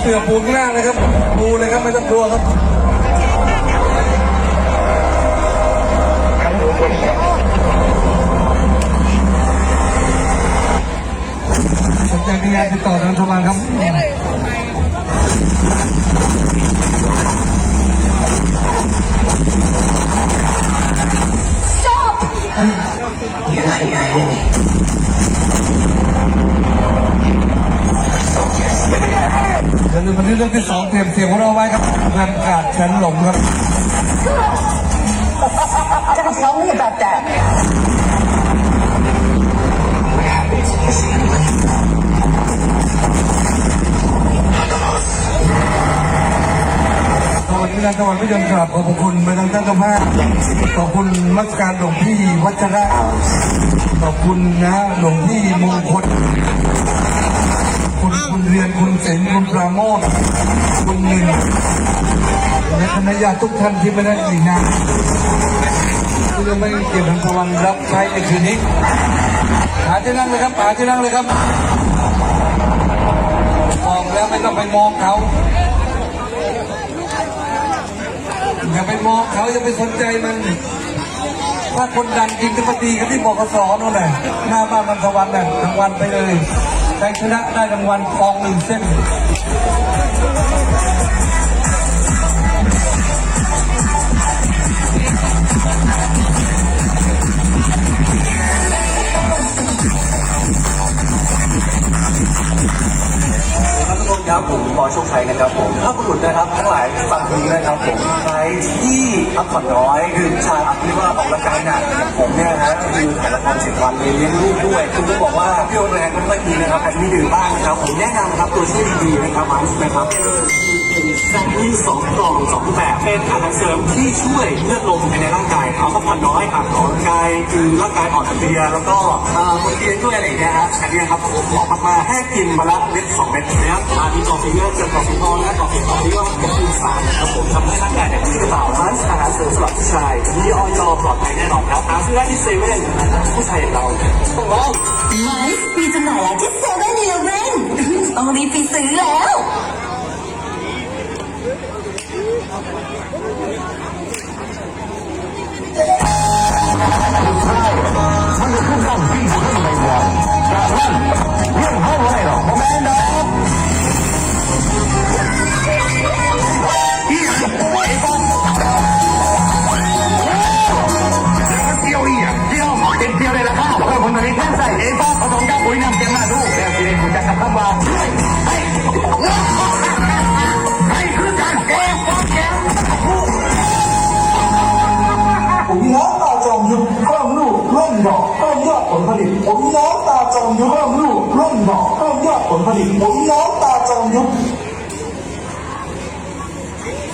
เสือปูข้างล่างเลยครับปูเลยครับไม่ต้องกลัวครับสนใจมีงานติดต่อทางทวารครับอย่า ในวันนี้เรื่องที่สองเตรียมเสียงของเราไว้ครับเพื่นกาดฉันหลงครับจะไให้อมน่แบบแต่วันนี้นะจังหวัดพิจิตรครับขอบคุณไปทางท่านเจ้าภาพขอบคุณมัสการหลวงพี่วัชระ ขอบคุณนะหลวงพี่มงคลคุณคุณเรียนคุณเสนคุณปราโมทคุณหนึ่งและคณะญาติทุกท่านที่ไม่ได้หลีกงานที่จะไม่เกี่ยวทางตะวันรับใช้ในคืนนี้หาที่นั่งเลยครับหาที่นั่งเลยครับมองแล้วไม่ต้องไปมองเขาอย่าไปมองเขาอย่าไปสนใจมัน ถ้าคนดังจริงก็ไปดีกันที่บกสนู่นแหละหน้าบ้านมันสวรรค์น่ะรางวัลไปเลยใครชนะได้รางวัลทองหนึ่งเส้น ครับผมบอโชคชัยนะครับผมถ้าบุรุษนะครับทั้งหลายฟังนี้นะครับผมใครที่พักผ่อนน้อยคือชายที่ว่าออกกำลังกายหนักอย่างผมเนี่ยนะคือถ่ายละครเจ็ดวันเลยเลี้ยงลูกด้วยคุณก็บอกว่าพี่โอแรงก็ไม่ดีนะครับแต่มีดื่มบ้างนะครับผมแนะนำครับตัวช่วยดีๆนะครับมันนะครับเป็นแซนดี้สองกล่องสองแบบ เป็นอาหารเสริมที่ช่วยเลือดลมภายในร่างกายเขาพักผ่อนน้อยอะออกกำลังกายคือร่างกายอ่อนเพลียแล้วก็เอ่อบนเตียงด้วยอะไรอย่างเงี้ยฮะอันนี้ครับผมเหมาะมากๆแค่กินมาละเม็ดสองเม็ดนะครับอ่ามีกอฟีเยอะเจอกอฟีทองและกอฟีทองที่ว่าเป็นคูณสามนะครับผมทำให้ร่างกายเนี่ยที่กระเป๋าร้านอาหารเสริมสำหรับผู้ชายมีออยปลอดภัยแน่นอนครับหาซื้อได้ที่เซเว่นผู้ชายอย่างเราต้องลองมันมีจำหน่ายแล้วที่เซเว่นอีเลฟเว่นต้องรีบไปซื้อแล้ว เที่ยวอีอะเที่ยวเป็นเที่ยวเลยละค่ะเพื่อคนนี้แค่ใส่เองก็ผสมกับปุ๋ยน้ำเต็มมาดูแล้วที่เรียนผมจะกลับเข้ามาให้ให้คือการแก้วแก้ผมน้ำต ผมน้ำตาจอมยุบเพิ่มลูกร่วมดอกเพิ่มยอดผลผลิตผมน้ำตาจอมยุบ